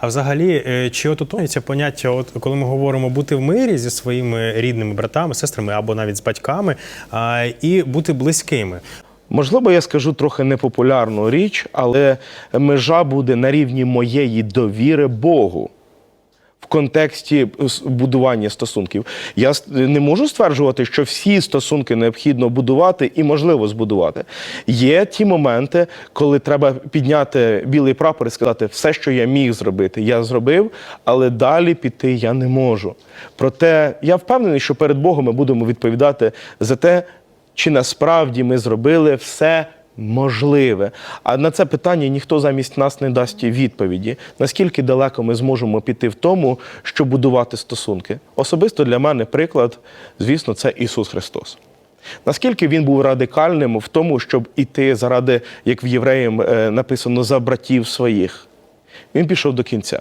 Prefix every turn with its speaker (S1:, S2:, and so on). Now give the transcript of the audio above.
S1: А взагалі, е, чи ототожнюється поняття, от коли ми говоримо бути в мирі зі своїми рідними братами, сестрами або навіть з батьками, і бути близькими?
S2: Можливо, я скажу трохи непопулярну річ, але межа буде на рівні моєї довіри Богу. Контексті будування стосунків. Я не можу стверджувати, що всі стосунки необхідно будувати і можливо збудувати. Є ті моменти, коли треба підняти білий прапор і сказати, все, що я міг зробити, я зробив, але далі піти я не можу. Проте я впевнений, що перед Богом ми будемо відповідати за те, чи насправді ми зробили все можливе. А на це питання ніхто замість нас не дасть відповіді. Наскільки далеко ми зможемо піти в тому, щоб будувати стосунки? Особисто для мене приклад, звісно, це Ісус Христос. Наскільки він був радикальним в тому, щоб іти заради, як в євреям е, написано, за братів своїх? Він пішов до кінця.